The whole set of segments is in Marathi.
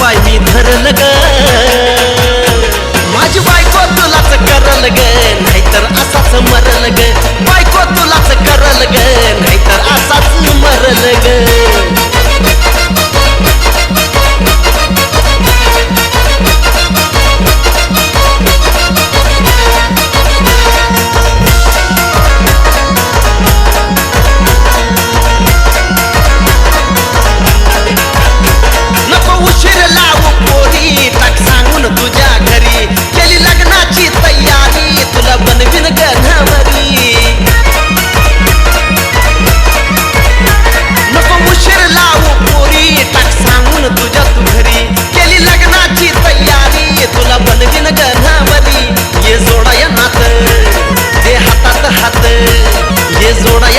पाय मी धरल ग. माझी बायको तुलाच करल ग नाहीतर असाच मरल ग.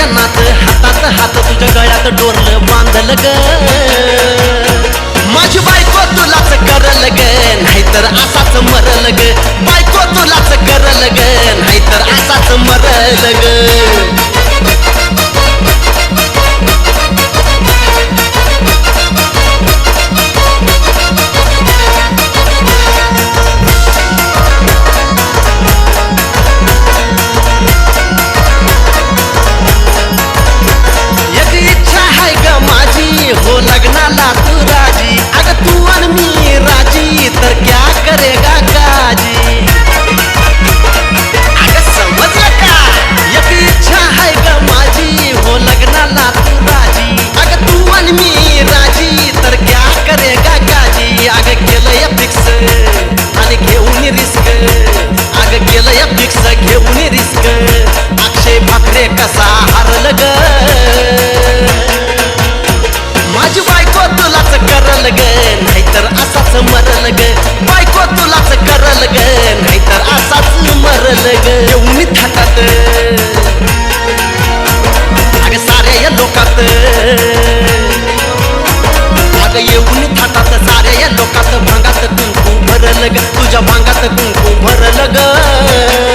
ये नात हातात हात तुझ्या गळ्यात डोरलं बांधलं ग. माझी बायको तुलाच करल ग नाहीतर असाच मरल ग. बायको तुलाच करल ग नाहीतर असाच मरल ग. कसा हरल ग? माझी बायको तुलाच करल ग नाहीतर असाच मरल ग. बायको तुलाच करल ग नाहीतर असाच मरल ग. येऊन थाटात. अगं साऱ्या या लोकात. अगं येऊन थाटात. साऱ्या या लोकात भांगात कुंकू भरल ग तुझ्या भांगात कुंकू भरल ग.